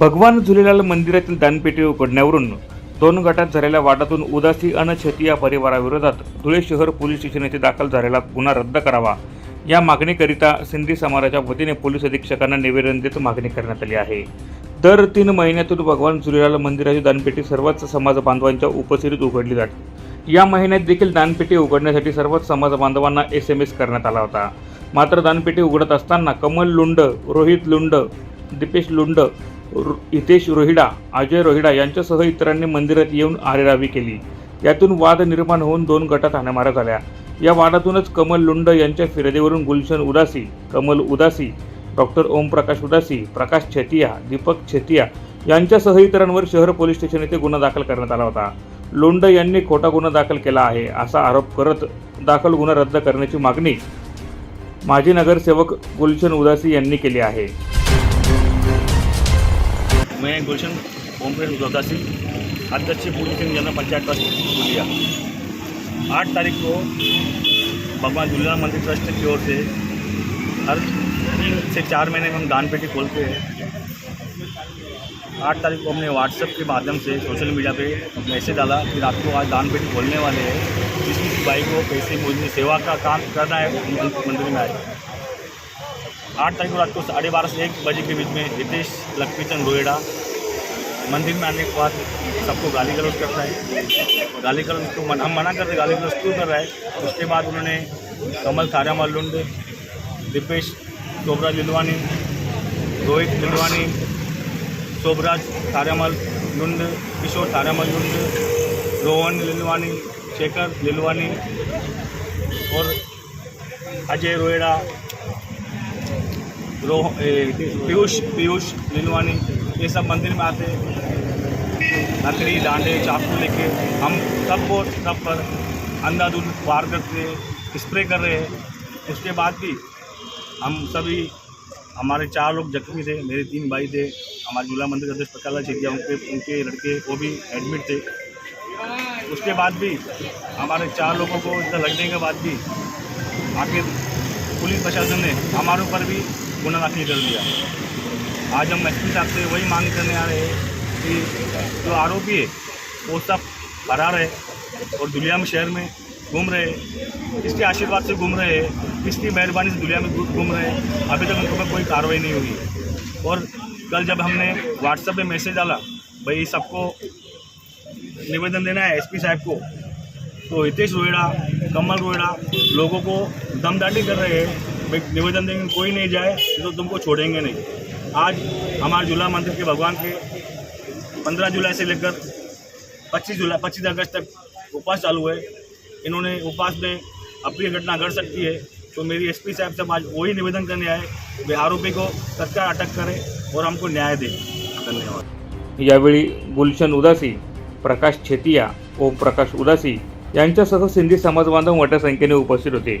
भगवान झुलेलाल मंदिरातील दानपेटी उघडण्यावरून दोन गटात झालेल्या वादातून उदासी अन छतिया परिवाराविरोधात धुळे शहर पोलीस स्टेशन येथे दाखल झालेला गुन्हा रद्द करावा. या मागणीकरिता सिंधी समाजाच्या वतीने पोलीस अधीक्षकांना निवेदन देत मागणी करण्यात आली आहे. दर तीन महिन्यातून भगवान झुलेलाल मंदिराची दानपेटी सर्वच समाज बांधवांच्या उपस्थितीत उघडली जाते. या महिन्यात देखील दानपेटी उघडण्यासाठी सर्वच समाज बांधवांना एस एम एस करण्यात आला होता. मात्र दानपेटी उघडत असताना कमल लुंड रोहित लुंड दीपेश लुंड हितेश रोहिडा अजय रोहिडा यांच्यासह इतरांनी मंदिरात येऊन आरेरावी केली. यातून वाद निर्माण होऊन दोन गटात हाणामारा झाल्या. या वादातूनच कमल लुंड यांच्या फिर्यादीवरून गुलशन उदासी कमल उदासी डॉक्टर ओमप्रकाश उदासी प्रकाश छेतिया दीपक छेतिया यांच्यासह इतरांवर शहर पोलीस स्टेशन येथे गुन्हा दाखल करण्यात आला होता. लोंड यांनी खोटा गुन्हा दाखल केला आहे असा आरोप करत दाखल गुन्हा रद्द करण्याची मागणी माजी नगरसेवक गुलशन उदासी यांनी केली आहे. मैं गुलशन ओम प्रकाश उदासी अध्यक्ष पूरी सिंह जनरल पंचायत ट्रस्ट पुलिया आठ तारीख को भगवान झूलेलाल मंदिर ट्रस्ट की ओर से हर तीन से चार महीने में हम दान पेटी खोलते हैं। आठ तारीख को हमने व्हाट्सएप के माध्यम से सोशल मीडिया पे मैसेज डाला कि रात को आज दान पेटी खोलने वाले हैं। किसी भाई को पैसे मुझे सेवा का काम करना है मंदिर में आए। आठ तारीख को रात को साढ़े बारह से एक बजे के बीच में हितेश लक्ष्मीचंद रोहिड़ा मंदिर में आने के बाद सबको गाली गलौज करता है। गाली गलौज को मन, हम मना करते गाली गलौज क्यों कर रहा है? उसके बाद उन्होंने कमल थारामल लुंड दीपेश शोभराज लिलवानी रोहित लिलवानी शोभराज थारामल लुंड किशोर थारामल लुंड रोहन लिलवानी शेखर लिलवानी और अजय रोहिड़ा रोह पीयूष पीयूष लिलवानी ये सब मंदिर में आते लकड़ी, डांडे, चाकू लेके हम सबको सब पर अंधाधुंध वार करते स्प्रे कर रहे हैं। उसके बाद भी हम सभी, हमारे चार लोग जख्मी थे, मेरे तीन भाई थे, हमारे झूला मंदिर अध्यक्ष प्रकाश चेतिया उनके उनके लड़के, वो भी एडमिट थे। उसके बाद भी हमारे चार लोगों को इतना लगने के बाद भी आखिर पुलिस प्रशासन ने हमारे ऊपर भी गुना दाखिल कर दिया। आज हम एस पी साहब से वही मांग करने आ रहे हैं कि जो आरोपी है, वो सब फरार है और दुनिया में, शहर में घूम रहे हैं। किसके आशीर्वाद से घूम रहे हैं? किसकी मेहरबानी से दुनिया में घूम रहे हैं? अभी तक उनके ऊपर कोई कार्रवाई नहीं हुई। और कल जब हमने व्हाट्सएप पे मैसेज डाला, भाई सबको निवेदन देना है एसपी साहब को। तो हितेश रोहिड़ा, कमल रोहिड़ा लोगों को दमदाटी कर रहे हैं। भाई निवेदन देंगे कोई नहीं जाए तो तुमको छोड़ेंगे नहीं। आज हमारे झूला मंदिर के भगवान के पंद्रह जुलाई से लेकर पच्चीस जुलाई पच्चीस अगस्त तक उपवास चालू है। इन्होंने उपवास में अप्रिय घटना घट सकती है। तो मेरी एसपी साहब से आज वही निवेदन करने आए वे आरोपी को तत्काल अटक करें और हमको न्याय दें। धन्यवाद। यावेळी गुलशन उदासी प्रकाश छेतिया ओम प्रकाश उदासी यांच्यासह सिंधी समाज बांधव मोठ्या संख्येने उपस्थित होते.